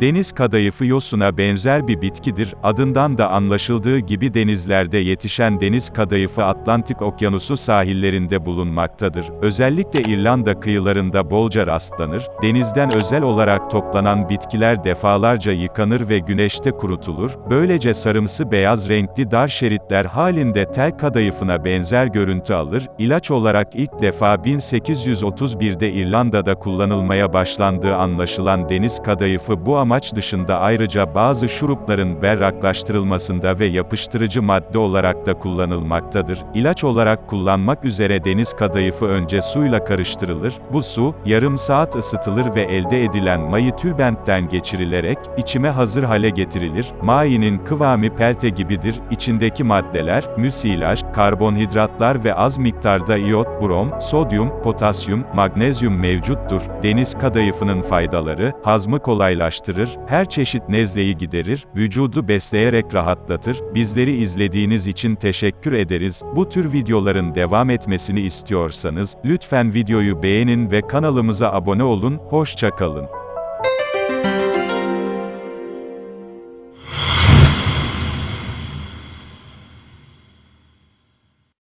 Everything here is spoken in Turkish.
Deniz kadayıfı yosuna benzer bir bitkidir, adından da anlaşıldığı gibi denizlerde yetişen deniz kadayıfı Atlantik Okyanusu sahillerinde bulunmaktadır. Özellikle İrlanda kıyılarında bolca rastlanır, denizden özel olarak toplanan bitkiler defalarca yıkanır ve güneşte kurutulur, böylece sarımsı beyaz renkli dar şeritler halinde tel kadayıfına benzer görüntü alır, ilaç olarak ilk defa 1831'de İrlanda'da kullanılmaya başlandığı anlaşılan deniz kadayıfı bu amaç dışında ayrıca bazı şurupların berraklaştırılmasında ve yapıştırıcı madde olarak da kullanılmaktadır. İlaç olarak kullanmak üzere deniz kadayıfı önce suyla karıştırılır, bu su, yarım saat ısıtılır ve elde edilen mayı tülbentten geçirilerek, içime hazır hale getirilir. Mayinin kıvamı pelte gibidir, içindeki maddeler, müsilaj, karbonhidratlar ve az miktarda iyot, brom, sodyum, potasyum, magnezyum mevcuttur. Deniz kadayıfının faydaları, hazmı kolaylaştırır, her çeşit nezleyi giderir, vücudu besleyerek rahatlatır. Bizleri izlediğiniz için teşekkür ederiz. Bu tür videoların devam etmesini istiyorsanız, lütfen videoyu beğenin ve kanalımıza abone olun, hoşça kalın.